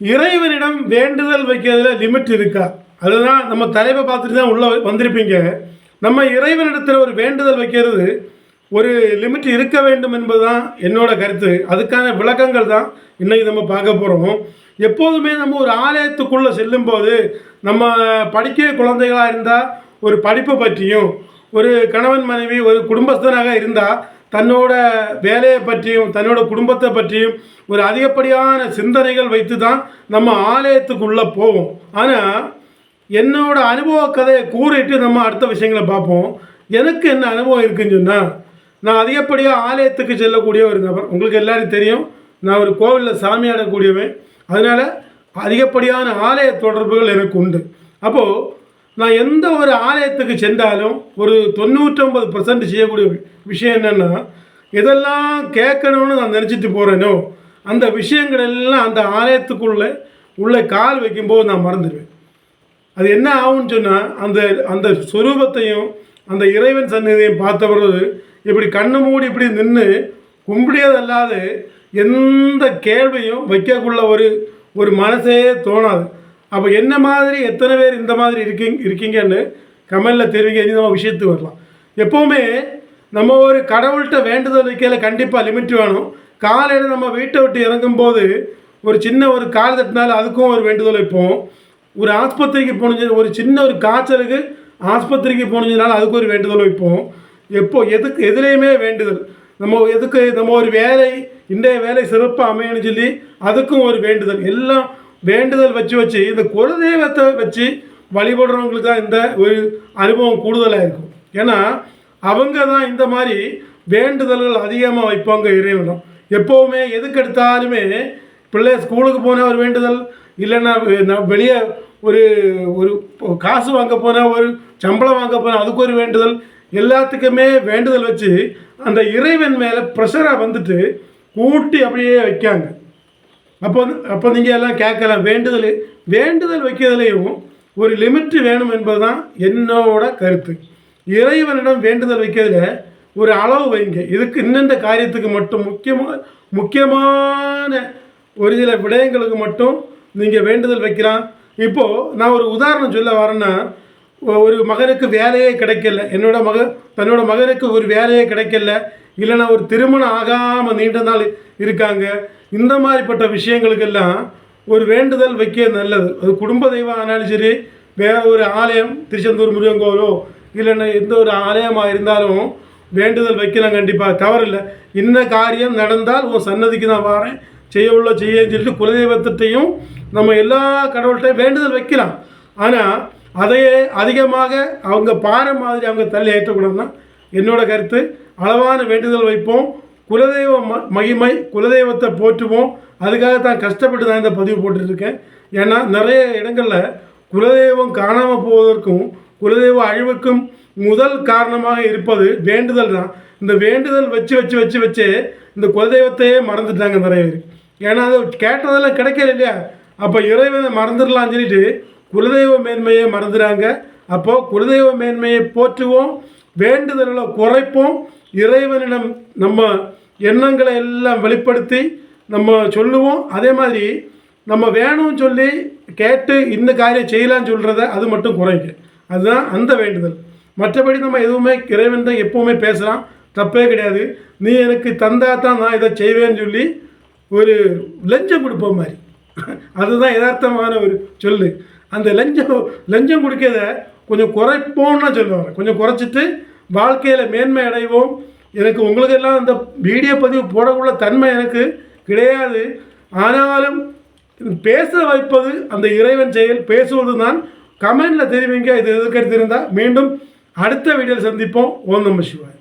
இறைவனிடம் வேண்டுதல் வைக்கிறதுல லிமிட் இருக்கா? அதுதான் நம்ம தலைவை பார்த்துட்டு தான் உள்ளே வந்திருப்பீங்க. நம்ம இறைவனிடத்தில் ஒரு வேண்டுதல் வைக்கிறது ஒரு லிமிட் இருக்க வேண்டும் என்பது தான் என்னோட கருத்து. அதுக்கான விளக்கங்கள் தான் இன்னைக்கு நம்ம பார்க்க போகிறோம் எப்போதுமே நம்ம ஒரு ஆலயத்துக்குள்ளே செல்லும்போது நம்ம படிக்க குழந்தைகளாக இருந்தால் ஒரு படிப்பை பற்றியும் ஒரு கணவன் மனைவி ஒரு குடும்பஸ்தனாக இருந்தால் தன்னோட வேலையை பற்றியும் தன்னோட குடும்பத்தை பற்றியும் ஒரு அதிகப்படியான சிந்தனைகள் வைத்து தான் நம்ம ஆலயத்துக்குள்ளே போவோம். ஆனால் என்னோட அனுபவ கதையை கூறிட்டு நம்ம அடுத்த விஷயங்களை பார்ப்போம். எனக்கு என்ன அனுபவம் இருக்குன்னு சொன்னால் நான் அதிகப்படியாக ஆலயத்துக்கு செல்லக்கூடிய ஒரு நபர். உங்களுக்கு எல்லாரும் தெரியும் நான் ஒரு கோவிலில் சாமியாடக்கூடியவன் அதனால் அதிகப்படியான ஆலய தொடர்புகள் எனக்கு உண்டு. அப்போது நான் எந்த ஒரு ஆலயத்துக்கு சென்றாலும் ஒரு தொண்ணூற்றொம்பது பர்சன்ட் செய்யக்கூடிய விஷயம் என்னென்னா எதெல்லாம் கேட்கணும்னு நான் நினச்சிட்டு போகிறேனோ அந்த விஷயங்கள் எல்லாம் அந்த ஆலயத்துக்குள்ளே உள்ளே கால் வைக்கும்போது நான் மறந்துடுவேன். அது என்ன ஆகும்னு சொன்னால் அந்த அந்த சொரூபத்தையும் அந்த இறைவன் சந்நிதியையும் பிறகு இப்படி கண்ணு மூடி இப்படி நின்று கும்பிடியதல்லாது எந்த கேள்வியும் வைக்கக்குள்ள ஒரு ஒரு மனசே தோணாது. அப்போ என்ன மாதிரி எத்தனை பேர் இந்த மாதிரி இருக்கீங்க இருக்கீங்கன்னு கமெண்டில் தெரிவிங்க இனி நம்ம விஷயத்துக்கு வரலாம். எப்போவுமே நம்ம ஒரு கடவுள்கிட்ட வேண்டுதல் இருக்கையில் கண்டிப்பாக லிமிட் வேணும். காலையில் நம்ம வீட்டை விட்டு இறங்கும்போது ஒரு சின்ன ஒரு கால் தட்டினால அதுக்கும் ஒரு வேண்டுதல் வைப்போம். ஒரு ஆஸ்பத்திரிக்கு போனது ஒரு சின்ன ஒரு காய்ச்சலுக்கு ஆஸ்பத்திரிக்கு போனதுனால அதுக்கு ஒரு வேண்டுதல் வைப்போம். எப்போ எதுக்கு எதுலேயுமே வேண்டுதல். நம்ம எதுக்கு நம்ம ஒரு வேலை இன்றைய வேலை சிறப்பாக அமையணும்னு சொல்லி அதுக்கும் ஒரு வேண்டுதல். எல்லாம் வேண்டுதல் வச்சு வச்சு இந்த குலதெய்வத்தை வச்சு வழிபடுறவங்களுக்கு தான் இந்த ஒரு அனுபவம் கூடுதலாக இருக்கும். ஏன்னா அவங்க தான் இந்த மாதிரி வேண்டுதல்கள் அதிகமாக வைப்பாங்க இறைவனும். எப்போவுமே எதுக்கு எடுத்தாலுமே பிள்ளை ஸ்கூலுக்கு போனால் ஒரு வேண்டுதல் இல்லைன்னா வெளியே ஒரு ஒரு காசு வாங்க போனால் ஒரு சம்பளம் வாங்க போனால் அதுக்கு ஒரு வேண்டுதல். எல்லாத்துக்குமே வேண்டுதல் வச்சு அந்த இறைவன் மேலே ப்ரெஷராக வந்துட்டு கூட்டி அப்படியே வைக்காங்க. அப்போ அப்போ நீங்கள் எல்லாம் கேட்கலாம். வேண்டுதல் வேண்டுதல் வைக்கிறதுலையும் ஒரு லிமிட் வேணும் என்பது தான் என்னோட கருத்து. இறைவனிடம் வேண்டுதல் வைக்கிறதுல ஒரு அளவு வைங்க. இதுக்கு இன்னெந்த காரியத்துக்கு மட்டும் முக்கியமாக முக்கியமான ஒரு சில விடயங்களுக்கு மட்டும் நீங்கள் வேண்டுதல் வைக்கலாம். இப்போது நான் ஒரு உதாரணம் சொல்ல வரேன்னா ஒரு மகனுக்கு வேலையே கிடைக்கல. என்னோட மக தன்னோட மகனுக்கு ஒரு வேலையே கிடைக்கல. இல்லைன்னா ஒரு திருமணம் ஆகாமல் நீண்ட நாள் இருக்காங்க. இந்த மாதிரிப்பட்ட விஷயங்களுக்கெல்லாம் ஒரு வேண்டுதல் வைக்க நல்லது. அது குடும்ப தெய்வம் ஆனாலும் சரி வேற ஒரு ஆலயம் திருச்செந்தூர் முருகன் கோவிலோ இல்லைன்னா எந்த ஒரு ஆலயமாக இருந்தாலும் வேண்டுதல் வைக்கலாம் கண்டிப்பாக தவறில்லை இன்ன காரியம் நடந்தால் உன் சன்னதிக்கு நான் வரேன். செய்ய உள்ள செய்யன்னு சொல்லிட்டு குலதெய்வத்தையும் நம்ம எல்லா கடவுள்கிட்டையும் வேண்டுதல் வைக்கலாம். ஆனால் அதையே அதிகமாக அவங்க பாறை மாதிரி அவங்க தள்ளி ஏற்றக்கூடாதுன்னா என்னோட கருத்து. அளவான வேண்டுதல் வைப்போம். குலதெய்வ ம மகிமை குலதெய்வத்தை போற்றுவோம். அதுக்காக தான் கஷ்டப்பட்டு தான் இந்த பதிவு போட்டுட்ருக்கேன். ஏன்னா நிறைய இடங்களில் குலதெய்வம் காணாமல் போவதற்கும் குலதெய்வ அழிவுக்கும் முதல் காரணமாக இருப்பது வேண்டுதல் தான். இந்த வேண்டுதல் வச்சு வச்சு வச்சு வச்சு இந்த குலதெய்வத்தையே மறந்துட்டாங்க நிறைய பேர். ஏன்னா அது கேட்டதெல்லாம் கிடைக்கல இல்லையா? அப்போ இறைவனை மறந்துடலாம்னு சொல்லிட்டு குலதெய்வ மேன்மையை மறந்துடுறாங்க அப்போது குலதெய்வ மேன்மையை போற்றுவோம். வேண்டுதல்களை குறைப்போம். இறைவனிடம் நம்ம எண்ணங்களை எல்லாம் வெளிப்படுத்தி நம்ம சொல்லுவோம். அதே மாதிரி நம்ம வேணும்னு சொல்லி கேட்டு இந்த காரியம் செய்யலாம்னு சொல்கிறத அது மட்டும் குறைங்க. அதுதான் அந்த வேண்டுதல். மற்றபடி நம்ம எதுவுமே இறைவன் தான் எப்போவுமே பேசலாம். தப்பே கிடையாது. நீ எனக்கு தந்தா தான் நான் இதை செய்வேன்னு சொல்லி ஒரு லஞ்சம் கொடுப்போம் மாதிரி. அதுதான் யதார்த்தமான ஒரு சொல்லு. அந்த லஞ்சம் லஞ்சம் கொடுக்கறத கொஞ்சம் குறைப்போம்னு சொல்லுவாங்க. கொஞ்சம் குறைச்சிட்டு வாழ்க்கையில் மேன்மை அடைவோம். எனக்கு உங்களுக்கெல்லாம் அந்த வீடியோ பதிவு போடக்குள்ள தன்மை எனக்கு கிடையாது. ஆனாலும் பேச வைப்பது அந்த இறைவன் செயல். பேசுவது தான் கமெண்டில் தெரிவிங்க. இது எதிர்க்கருத்து இருந்தால் மீண்டும் அடுத்த வீடியோவில் சந்திப்போம். ஓம் நம்ம சிவாய்.